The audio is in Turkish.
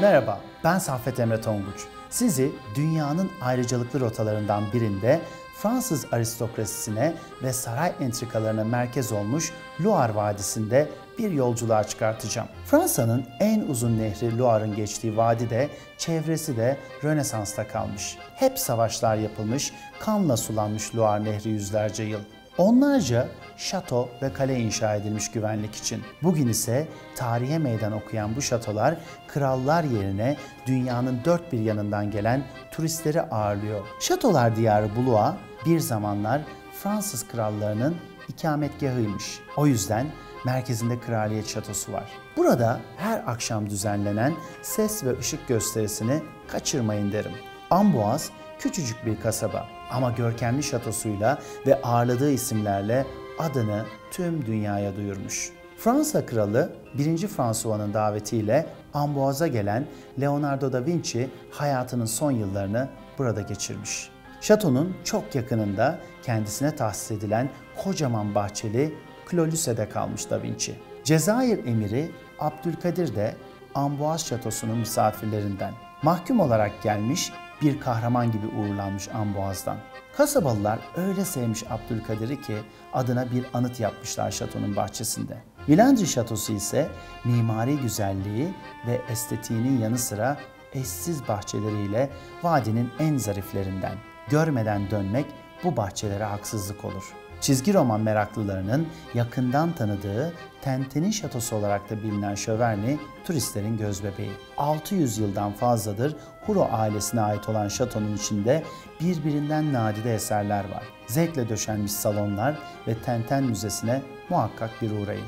Merhaba, ben Saffet Emre Tonguç. Sizi dünyanın ayrıcalıklı rotalarından birinde Fransız aristokrasisine ve saray entrikalarına merkez olmuş Loire Vadisi'nde bir yolculuğa çıkartacağım. Fransa'nın en uzun nehri Loire'ın geçtiği vadi de çevresi de Rönesans'ta kalmış. Hep savaşlar yapılmış, kanla sulanmış Loire Nehri yüzlerce yıl. Onlarca şato ve kale inşa edilmiş güvenlik için. Bugün ise tarihe meydan okuyan bu şatolar krallar yerine dünyanın dört bir yanından gelen turistleri ağırlıyor. Şatolar diyarı Blois bir zamanlar Fransız krallarının ikametgahıymış. O yüzden merkezinde kraliyet şatosu var. Burada her akşam düzenlenen ses ve ışık gösterisini kaçırmayın derim. Amboise küçücük bir kasaba ama görkemli şatosuyla ve ağırladığı isimlerle adını tüm dünyaya duyurmuş. Fransa kralı 1. François'ın davetiyle Amboaz'a gelen Leonardo da Vinci hayatının son yıllarını burada geçirmiş. Şatonun çok yakınında kendisine tahsis edilen kocaman bahçeli Clolus'ede kalmış Da Vinci. Cezayir emiri Abdülkadir de Amboaz şatosunun misafirlerinden. Mahkum olarak gelmiş bir kahraman gibi uğurlanmış Amboaz'dan. Kasabalılar öyle sevmiş Abdülkadir'i ki adına bir anıt yapmışlar şatonun bahçesinde. Vilandri Şatosu ise mimari güzelliği ve estetiğinin yanı sıra eşsiz bahçeleriyle vadinin en zariflerinden. Görmeden dönmek bu bahçelere haksızlık olur. Çizgi roman meraklılarının yakından tanıdığı Tenten'in şatosu olarak da bilinen Şöverni turistlerin gözbebeği. 600 yıldan fazladır Huro ailesine ait olan şatonun içinde birbirinden nadide eserler var. Zevkle döşenmiş salonlar ve Tenten Müzesi'ne muhakkak bir uğrayın.